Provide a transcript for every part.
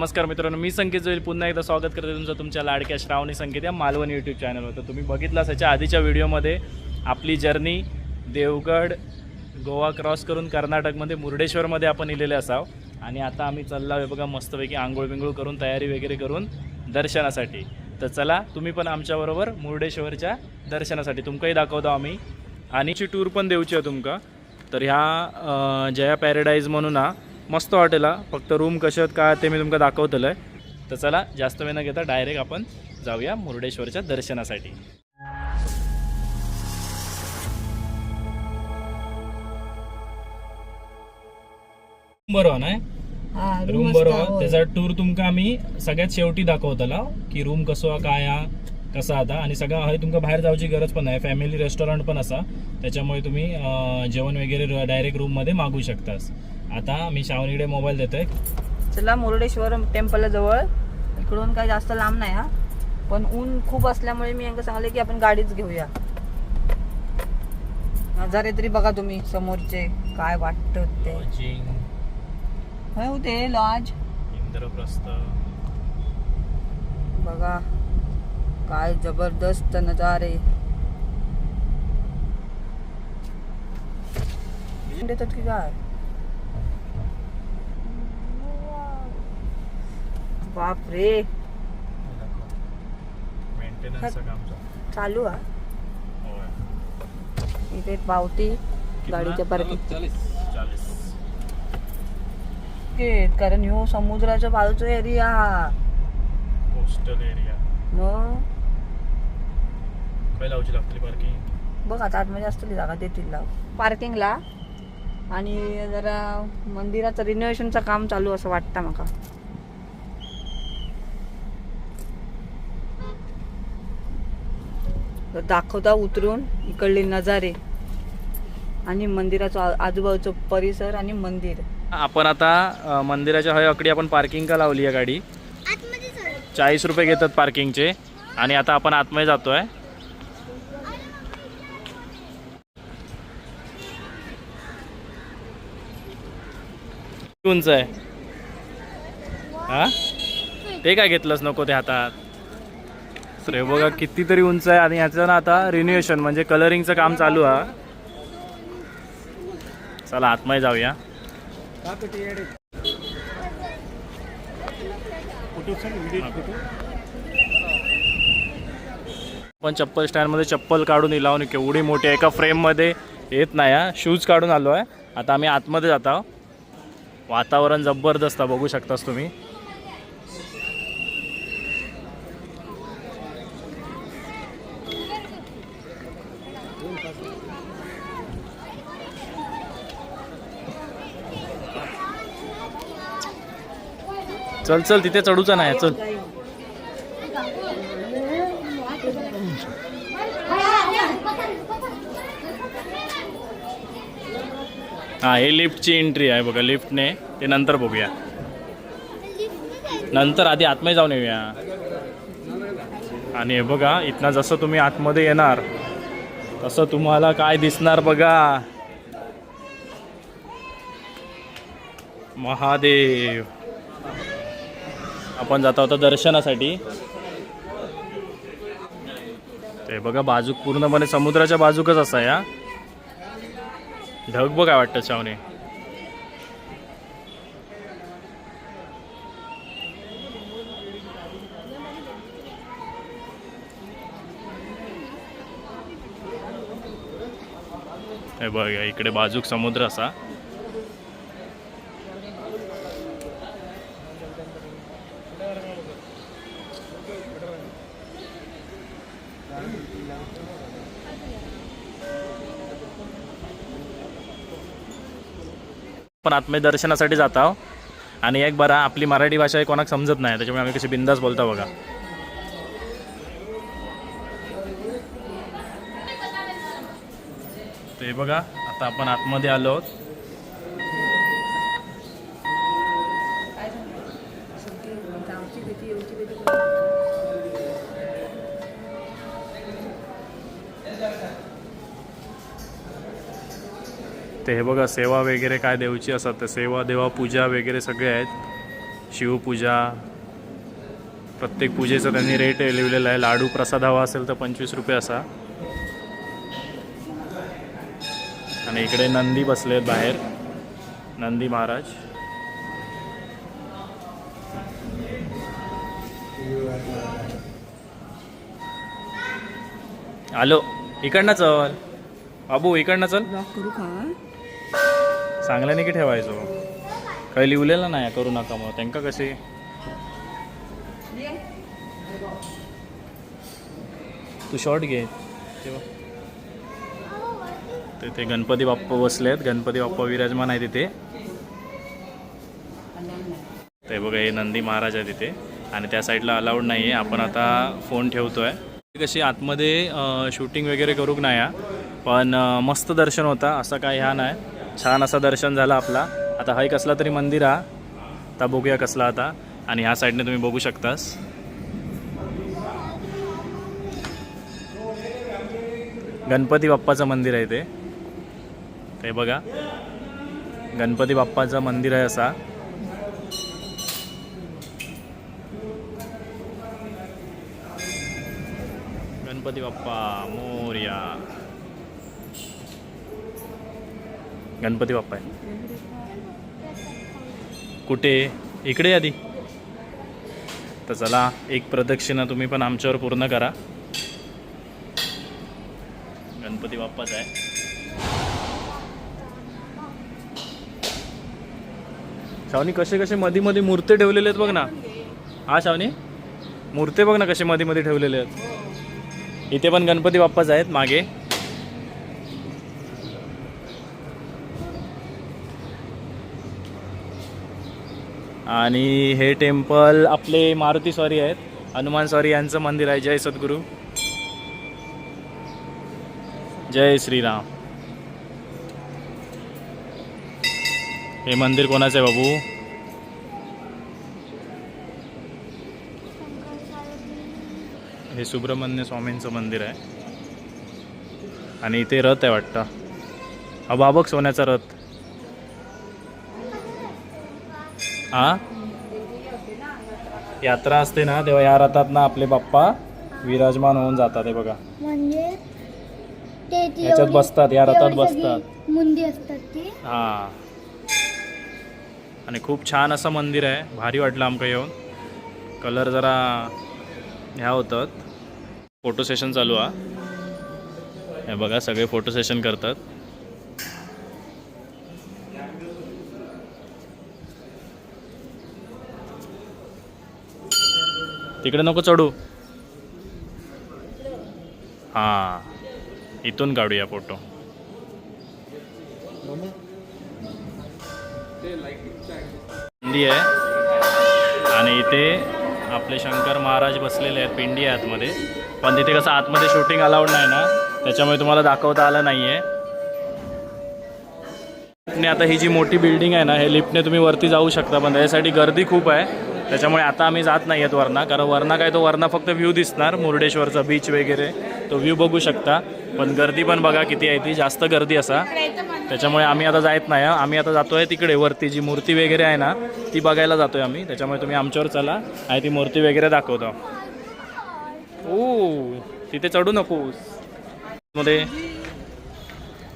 नमस्कार मित्रांनो मी संकेत जोईल. पुन्हा एकदा स्वागत करते तुमचं तुमच्या लाडक्या श्रावणी संकेत या मालवण यूट्यूब चॅनलवर तर तुम्ही बघितलं त्याच्या आधीच्या व्हिडिओमध्ये आपली जर्नी देवगड गोवा क्रॉस करून कर्नाटकमध्ये मुर्डेश्वरमध्ये आपण इलेले असाव. आणि आता आम्ही चाललो आहे बघा मस्तपैकी आंघोळ बिंघोळ करून तयारी वगैरे करून दर्शनासाठी. तर चला तुम्ही पण आमच्याबरोबर मुर्डेश्वरच्या दर्शनासाठी तुमकाही दाखवतो आम्ही. आणि टूर पण देऊची आहे तुमका. तर ह्या जया पॅराडाईज म्हणून हा मस्त हॉटेल हा. फक्त रूम कशा आहेत काय ते मी तुमका दाखवतलं आहे तर चला जास्त वेळ न घेता डायरेक्ट आपण जाऊया मुर्डेश्वरच्या दर्शनासाठी. बरोबर हा रूम बरोबर. त्याचा टूर तुमका आम्ही सगळ्यात शेवटी दाखवतला की रूम कसो हा, काय हा कसा आता. आणि सगळं हय तुमका बाहेर जायची गरज पण नाही. फॅमिली रेस्टॉरंट पण असा. त्याच्यामुळे तुम्ही जेवण वगैरे डायरेक्ट रूममध्ये मागू शकतास. आता मी श्रावणीकडे मोबाईल देतोय. चला मुर्डेश्वर टेम्पल जवळ. इकडून काही जास्त लांब नाही हा. पण ऊन खूप असल्यामुळे मी यांना सांगले की आपण गाडीच घेऊया. नजारे तरी बघा तुम्ही समोरचे काय वाटत ते. होते लॉज इंद्रप्रस्थ. बघा काय जबरदस्त नजारे. देतात की काय? बाप रे मेंटेनन्सचं काम चालू. हा? होय. इथे एक पावती गाडीच्या पार्किंग कारण ह्यो समुद्राच्या बाजूचा एरिया कोस्टल एरिया मग लावची पार्किंग बघ आता आतमध्ये असतली जागा देतील लाव. पार्किंगला आणि जरा मंदिराचं रिनोव्हेशनचं काम चालू असं वाटतं माका दाखवता उतरून इकडले नजारे आणि मंदिराचं आजूबाजूचं परिसर आणि मंदिर. आपण आता मंदिराच्या हय अकडी आपण पार्किंग का लावली आहे गाडी? चाळीस रुपये घेतात पार्किंगचे आणि आता आपण आतमध्ये जातोय. किती उंच आहे. हा? ते काय घेतलंस नको ते हातात? तर हे बघा कितीतरी उंच आहे आणि ह्याचं ना आता रिन्युएशन म्हणजे कलरिंगचं काम चालू आहे. चला आतमध्ये जाऊया. पण चप्पल स्टँडमध्ये चप्पल काढून दिला केवढी मोठी आहे. एका फ्रेममध्ये येत नाही हा. शूज काढून आलो आहे. आता आम्ही आतमध्ये जात आहो वातावरण जबरदस्त आहे, बघू शकतास तुम्ही. चल चल तिथे चढूचा नाही चल. हा हे लिफ्टची एंट्री आहे बघा लिफ्टने. ते नंतर बघूया. नंतर आधी आतमध्ये जाऊन येऊया. आणि हे बघा इथनं जसं तुम्ही आतमध्ये येणार तसं तुम्हाला काय दिसणार बघा. महादेव. आपण जात होतो दर्शनासाठी. ते बघा बाजूक पूर्णपणे समुद्राच्या बाजूकच असा या. ढग बघ काय वाटतं शावने हे बघ इकडे बाजूक समुद्र असा. आपण आत्मे दर्शनासाठी जात आहोत. आणि एक बरा आपली मराठी भाषा हे कोणाक समजत नाही त्याच्यामुळे आम्ही कशी बिंदास बोलता बघा. ते बघा आता आपण आतमध्ये आलो आहोत. ते हे बघा सेवा वगैरे काय देऊची असतात तर सेवा देवा पूजा वगैरे सगळे आहेत. शिवपूजा प्रत्येक पूजेचं त्यांनी रेट लिहिलेला आहे. लाडू प्रसाद हवा असेल तर पंचवीस रुपये असा. आणि इकडे नंदी बसले आहेत बाहेर. नंदी महाराज. आलो. इकडनं चल. बाबू इकडनं चल. करू का? चांगल्याने की ठेवायचो? काही लिहिलेलं नाही करू नका मग त्यांका कसे? तू शॉर्ट घे. तेव्हा तिथे गणपती बाप्पा बसलेत. गणपती बाप्पा विराजमान आहे तिथे. ते बघा हे नंदी महाराज आहे तिथे. आणि त्या साईडला अलाउड नाही आहे आपण आता फोन ठेवतो आहे कशी आतमध्ये शूटिंग वगैरे करूक नाही हा. पण मस्त दर्शन होता. असं काय ह्या नाही. छान असं दर्शन झालं आपला. आता हा एक कसला तरी मंदिर हा. आता बघूया कसला आता. आणि ह्या साईडने तुम्ही बघू शकतास. गणपती बाप्पाचं मंदिर आहे ते. ते बघा. गणपती बाप्पाचं मंदिर आहे असा. गणपती बाप्पा मोर्या. गणपती बाप्पा आहे. कुठे? इकडे आधी. तर चला एक प्रदक्षिणा तुम्ही पण आमच्यावर पूर्ण करा. गणपती बाप्पाच आहे. शावनी कसे कसे मध्ये मध्ये मूर्ती ठेवलेले आहेत बघ ना. हा शावनी? मूर्ती बघ ना कसे मध्ये मध्ये ठेवलेले आहेत. इथे पण गणपती बाप्पाच आहेत मागे. आणि हे टेम्पल आपले मारुती स्वारी आहेत. हनुमान स्वारी यांचं मंदिर आहे. जय सद्गुरू. जय श्रीराम. हे मंदिर कोणाचं आहे बाबू? हे सुब्रह्मण्य स्वामींचं मंदिर आहे. आणि इथे रथ आहे वाटतं. अबाबक सोन्याचा रथ. हा यात्रा असते ना तेव्हा या रथात ना आपले बाप्पा विराजमान होऊन जातात हे बघा. म्हणजे ते ती याच्यात एवढी- बसतात या रथात बसतात. असतात ती. हा. आणि खूप छान असं मंदिर आहे. भारी वाटलं आमका येऊन. कलर जरा ह्या होतात. फोटो सेशन चालू हा. हे बघा सगळे फोटो सेशन करतात. तिकडे नको चढू. हां इथून काढूया फोटो. पिंडी आहे. आणि इथे आपले शंकर महाराज बसलेले आहेत पिंडी आहे आतमध्ये. पण तिथे कसं आतमध्ये शूटिंग अलाउड नाही ना त्याच्यामुळे तुम्हाला दाखवता आलं नाही आहे आता ही जी मोठी बिल्डिंग आहे ना हे लिफ्टने तुम्ही वरती जाऊ शकता पण त्याच्यासाठी गर्दी खूप आहे. त्याच्यामुळे आता आम्ही जात नाही आहेत वरना कारण वरना काय तो वरना फक्त व्ह्यू दिसणार मुर्डेश्वरचा बीच वगैरे. तो व्ह्यू बघू शकता. पण गर्दी पण बघा किती आहे ती जास्त गर्दी असा. त्याच्यामुळे आम्ही आता जात नाही. आम्ही आता जातोय तिकडे वरती जी मूर्ती वगैरे आहे ना ती बघायला जातोय आम्ही. त्याच्यामुळे तुम्ही आमच्यावर चला. आणि ती मूर्ती वगैरे दाखवतो. ओ तिथे चढू नकोस. मध्ये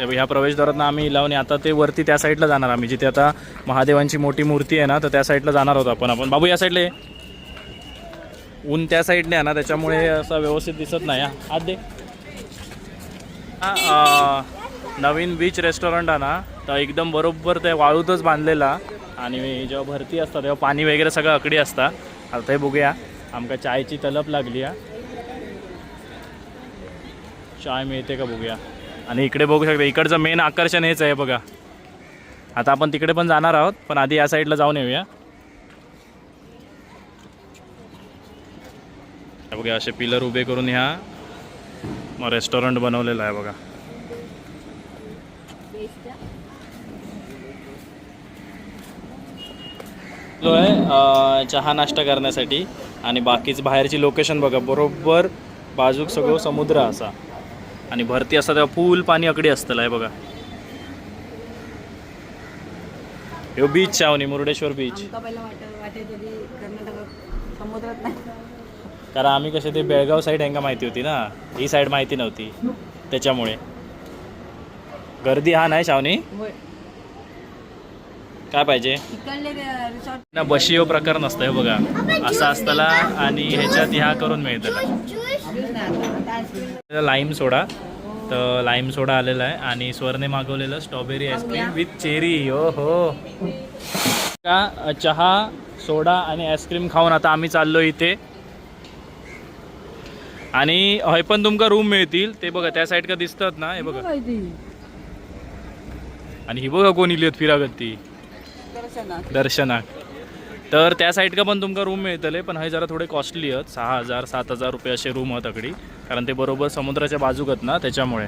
ह्या प्रवेशद्वारातनं आम्ही लावून आता ते वरती त्या साईडला जाणार आम्ही. जिथे आता महादेवांची मोठी मूर्ती आहे ना तर त्या साईडला जाणार होतो आपण. आपण बाबू या साईडला ऊन त्या साईडने आहे ना त्याच्यामुळे असं व्यवस्थित दिसत नाही. हा. दे. नवीन बीच रेस्टॉरंट आहे ना तर एकदम बरोबर ते वाळूतच बांधलेला. आणि जेव्हा भरती असतात तेव्हा पाणी वगैरे सगळं अकडी असतं. आता बघूया. आमका चायची तलप लागली आहे चाय मिळते का बघूया. आणि इकडे बघू शकता इकडचं मेन आकर्षण हेच आहे बघा. आता आपण तिकडे पण जाणार आहोत पण आधी या साईडला जाऊन येऊया. बघा असे पिलर उभे करून ह्या मग रेस्टॉरंट बनवलेलं आहे बघा. आहे चहा नाश्ता करण्यासाठी. आणि बाकीच बाहेरची लोकेशन बघा बरोबर बाजूक सगळं समुद्र असा. आणि भरती असता तेव्हा फुल पाणी अकडी असतं आहे बघा. ह्यो बीच चावणी मुर्डेश्वर बीच कारण आम्ही कसे ते बेळगाव साईड यांना माहिती होती ना. ही साईड माहिती नव्हती. त्याच्यामुळे. गर्दी हा नाही होय. काय पाहिजे? ना बशियो प्रकार नसतं हे बघा. असं असताना आणि ह्याच्यात ह्या करून मिळतं ज्यूस नाही आता. आता आईस्क्रीम लाईम सोडा तर लाईम सोडा आलेला आहे आणि स्वरने मागवलेलं strawberry ice cream with cherry हो हो का चहा सोडा आणि आईस्क्रीम खाऊन आता आम्ही चाललो इथे. आणि हय पण तुमका रूम मिळतील. ते बघा त्या साईड का दिसतात ना हे बघा. आणि ही बघा कोण इली फिरागत. ती दर्शनाक तर त्या साईड का पण तुमका रूम मिळतले पण हे जरा थोडे कॉस्टली आहेत. सहा हजार सात हजार रुपये असे रूम आहेत तकडी कारण ते बरोबर समुद्राच्या बाजूकत ना त्याच्यामुळे.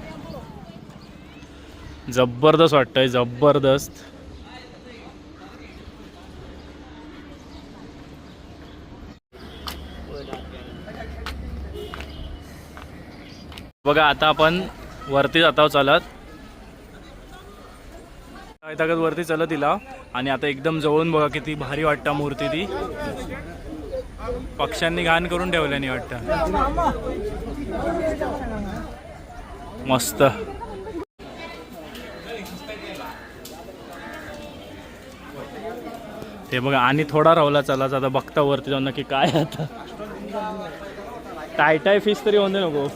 जबरदस्त वाटतंय जबरदस्त. बघा आता आपण वरती जातो चालत. पायथागत वरती चलत तिला. आणि आता एकदम जवळून बघा किती भारी वाटतं मूर्ती ती. पक्ष्यांनी घाण करून ठेवल्याने वाटतं. मस्त. ते बघा आणि थोडा रावला चला आता बघता वरती जाऊन नक्की काय आता. टाय टाय फिश तरी होऊन नको.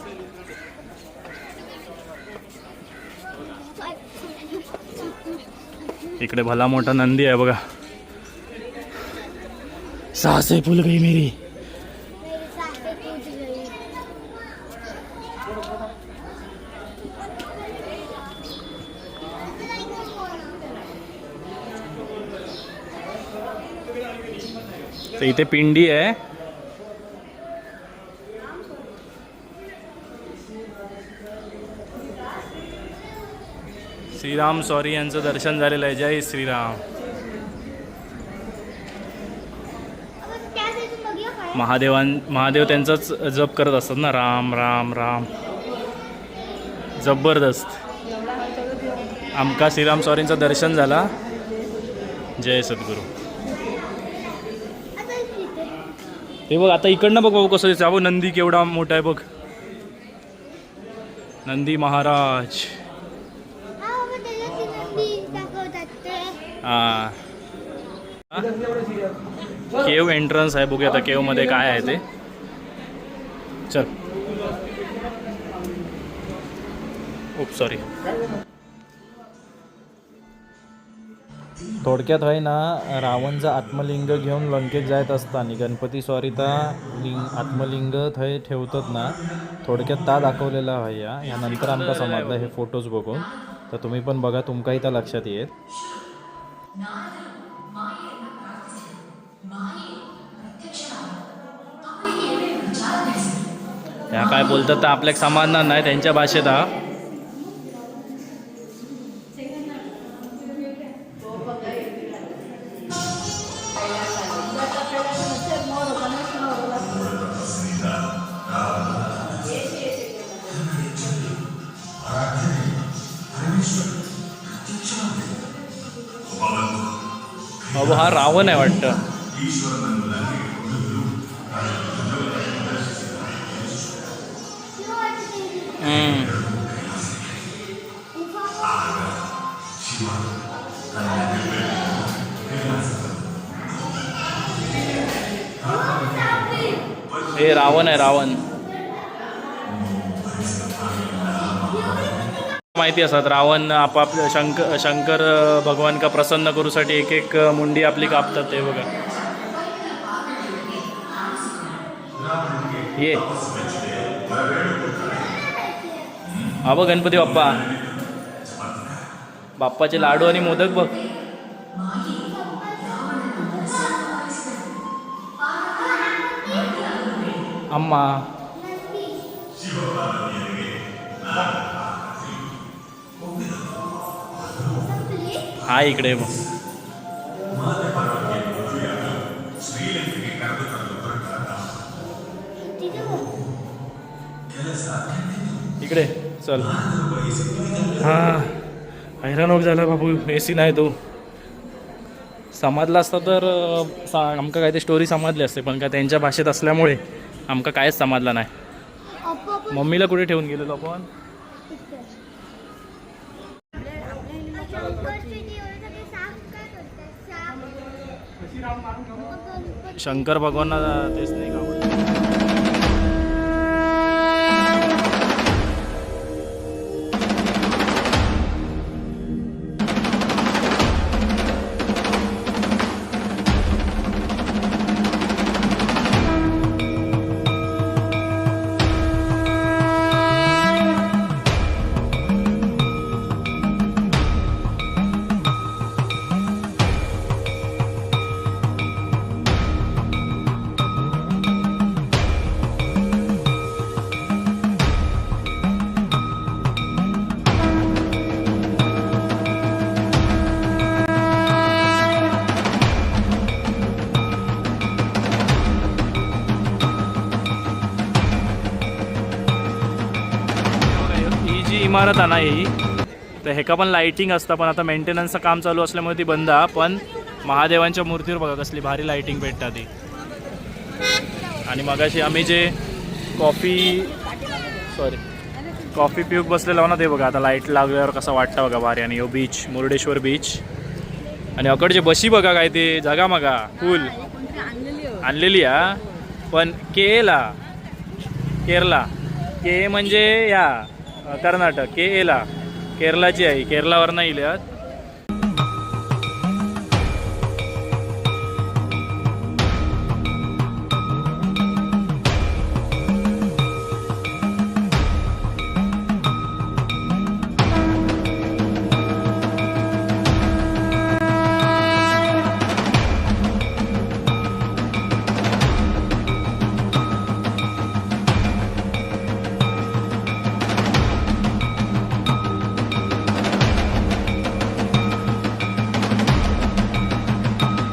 इकडे भला मोठा नंदी आहे बघा. सासे फुल गई मेरी. तर इथे पिंडी आहे श्रीराम सॉरी यांचं दर्शन झालेलं आहे. जय श्रीराम. महादेवां महादेव त्यांचाच जप करत असतात ना. राम राम राम. जबरदस्त. आमका श्रीराम सॉरींचं दर्शन झाला. जय सद्गुरू. हे बघ आता इकडनं बघ बाबू कसं दिसतं अहो नंदी केवढा मोठा आहे बघ. नंदी महाराज. केव एंट्रन्स आहे बघूया आता केवमध्ये काय आहे ते. चल. उप सॉरी थोडक्यात आहे ना रावणचं आत्मलिंग घेऊन लंकेत जायत असताना गणपती स्वारीता लिंग आत्मलिंग थंय ठेवतात ना थोडक्यात ता दाखवलेला भैया या. यानंतर आमका हे फोटोज बघून. तर तुम्ही पण बघा तुमकाही त्या लक्षात येईल त्या काय बोलतात तर आपल्याक समाजणार नाही त्यांच्या भाषेत हा. बाबू नाही आहे वाटतं हे रावण आहे रावण. माहिती असतात. रावण आपाप शंक शंकर भगवान का प्रसन्न करूसाठी एक एक मुंडी आपली कापतात ते बघा. ये. हा गणपती बाप्पा. बाप्पाचे लाडू आणि मोदक बघ. अम्मा. हा इकडे बघ. इकडे चल. हा हैराण होक झाला बाबू ए सी नाही तो. समजलं असतं तर सा- आमका काय ते स्टोरी समजली असते पण काय त्यांच्या भाषेत असल्यामुळे आमका कायच समजलं नाही. मम्मीला कुठे ठेवून गेलेलो आपण? शंकर भगवानना तेच नाही का आवडलं. जी इमारत आहे ना ही तर ह्याका पण लायटिंग असतं पण आता मेंटेनन्सचं काम चालू असल्यामुळे ती बंद आहे. पण महादेवांच्या मूर्तीवर बघा कसली भारी लायटिंग भेटतात ती. आणि मगाशी आम्ही जे कॉफी सॉरी कॉफी पिऊक बसलेलो ना ते बघा आता लाइट लागल्यावर कसं वाटतं बघा भारी. आणि यो बीच मुर्डेश्वर बीच आणि अकडचे बशी बघा काय ते जागा मगा फुल आणलेली हा पण केला केरला के म्हणजे या. कर्नाटक के एला केरलाची आहे केरलावर नाही इल्यात